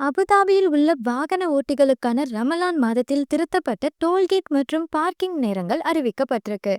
அபுதாபியில் உள்ள வாகன ஓட்டிகளுக்கான ரமலான் மாதத்தில் திருத்தப்பட்ட டோல்கேட் மற்றும் பார்க்கிங் நேரங்கள் அறிவிக்கப்பட்டிருக்கு.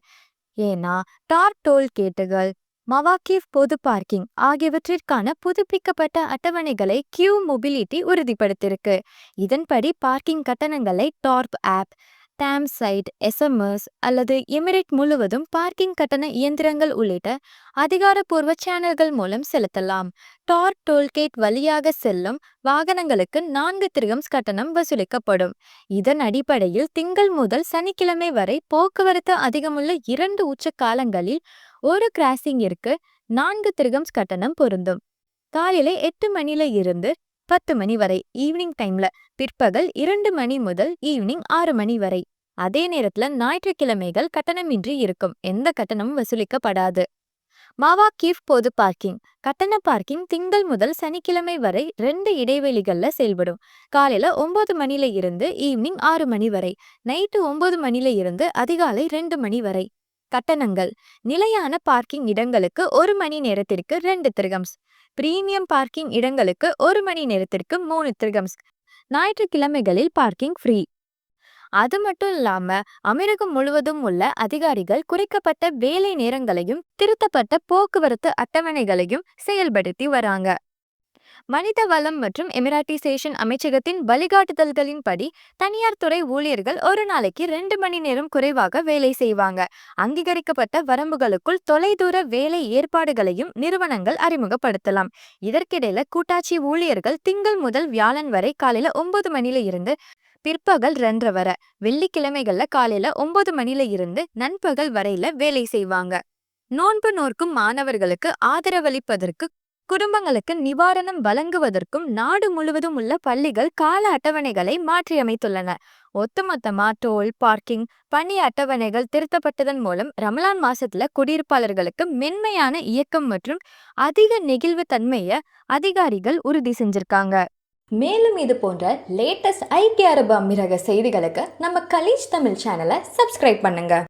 ஏன்னா டார் டோல்கேட்டுகள் மவாக்கீஃப் பொது பார்க்கிங் ஆகியவற்றிற்கான புதுப்பிக்கப்பட்ட அட்டவணைகளை கியூ மொபிலிட்டி உறுதிப்படுத்தியிருக்கு இதன்படி பார்க்கிங் கட்டணங்களை Darb app TAMM site SMS அல்லது எமிரேட் முழுவதும் பார்க்கிங் கட்டண இயந்திரங்கள் உள்ளிட்ட அதிகாரப்பூர்வ சேனல்கள் மூலம் செலுத்தலாம். டார் டோல்கேட் வழியாக செல்லும் வாகனங்களுக்கு நான்கு திரிகம்ஸ் கட்டணம் வசூலிக்கப்படும். இதன் அடிப்படையில் திங்கள் முதல் சனிக்கிழமை வரை போக்குவரத்து அதிகமுள்ள இரண்டு உச்ச காலங்களில் ஒரு கிராசிங்கிற்கு நான்கு திரிகம்ஸ் கட்டணம் பொருந்தும். காலையில எட்டு மணில இருந்து பத்து மணி வரை ஈவினிங் டைம்ல பிற்பகல் இரண்டு மணி முதல் ஈவினிங் ஆறு மணி வரை. அதே நேரத்துல ஞாயிற்றுக்கிழமைகள் கட்டணமின்றி இருக்கும். எந்த கட்டணமும் வசூலிக்கப்படாது. மாவா கீஃப் பொது பார்க்கிங். கட்டண பார்க்கிங் திங்கள் முதல் சனிக்கிழமை வரை ரெண்டு இடைவெளிகள்ல செயல்படும். காலையில ஒன்பது மணில இருந்து ஈவினிங் ஆறு மணி வரை. நைட்டு ஒன்பது மணில இருந்து அதிகாலை ரெண்டு மணி வரை. கட்டணங்கள். நிலையான பார்க்கிங் இடங்களுக்கு ஒரு மணி நேரத்திற்கு ரெண்டு திரிகம்ஸ். பிரீமியம் பார்க்கிங் இடங்களுக்கு ஒரு மணி நேரத்திற்கு மூணு திரிகம்ஸ். ஞாயிற்றுக்கிழமைகளில் பார்க்கிங் ஃப்ரீ. அது மட்டும் இல்லாம அமீரகம் முழுவதும் உள்ள அதிகாரிகள் குறைக்கப்பட்ட வேலை நேரங்களையும் திருத்தப்பட்ட போக்குவரத்து அட்டவணைகளையும் செயல்படுத்தி வராங்க. மனித வளம் மற்றும் எமிராட்டிசேஷன் அமைச்சகத்தின் வழிகாட்டுதல்களின்படி தனியார் துறை ஊழியர்கள் ஒரு நாளைக்கு ரெண்டு மணி நேரம் குறைவாக வேலை செய்வாங்க. அங்கீகரிக்கப்பட்ட வரம்புகளுக்குள் தொலைதூர வேலை ஏற்பாடுகளையும் நிறுவனங்கள் அறிமுகப்படுத்தலாம். இதற்கிடையில கூட்டாட்சி ஊழியர்கள் திங்கள் முதல் வியாழன் வரை காலையில ஒன்பது மணில இருந்து பிற்பகல் ரெண்டரை வரை வெள்ளிக்கிழமைகள்ல காலையில ஒன்பது மணில இருந்து நண்பகல் வரையில வேலை செய்வாங்க. நோன்பு நோர்க்கும் மாணவர்களுக்கு ஆதரவளிப்பதற்கு குடும்பங்களுக்கு நிவாரணம் வழங்குவதற்கும் நாடு முழுவதும் உள்ள பள்ளிகள் கால அட்டவணைகளை மாற்றியமைத்துள்ளன. ஒட்டுமொத்தமா டோல் பார்க்கிங் பணி அட்டவணைகள் திருத்தப்பட்டதன் மூலம் ரமலான் மாசத்துல குடியிருப்பாளர்களுக்கு மென்மையான இயக்கம் மற்றும் அதிக நெகிழ்வு தன்மையை அதிகாரிகள் உறுதி செஞ்சிருக்காங்க. மேலும் இது போன்ற லேட்டஸ்ட் ஐக்கிய அரபு அமீரக செய்திகளுக்கு நம்ம கலீஜ் தமிழ் சேனலை சப்ஸ்கிரைப் பண்ணுங்க.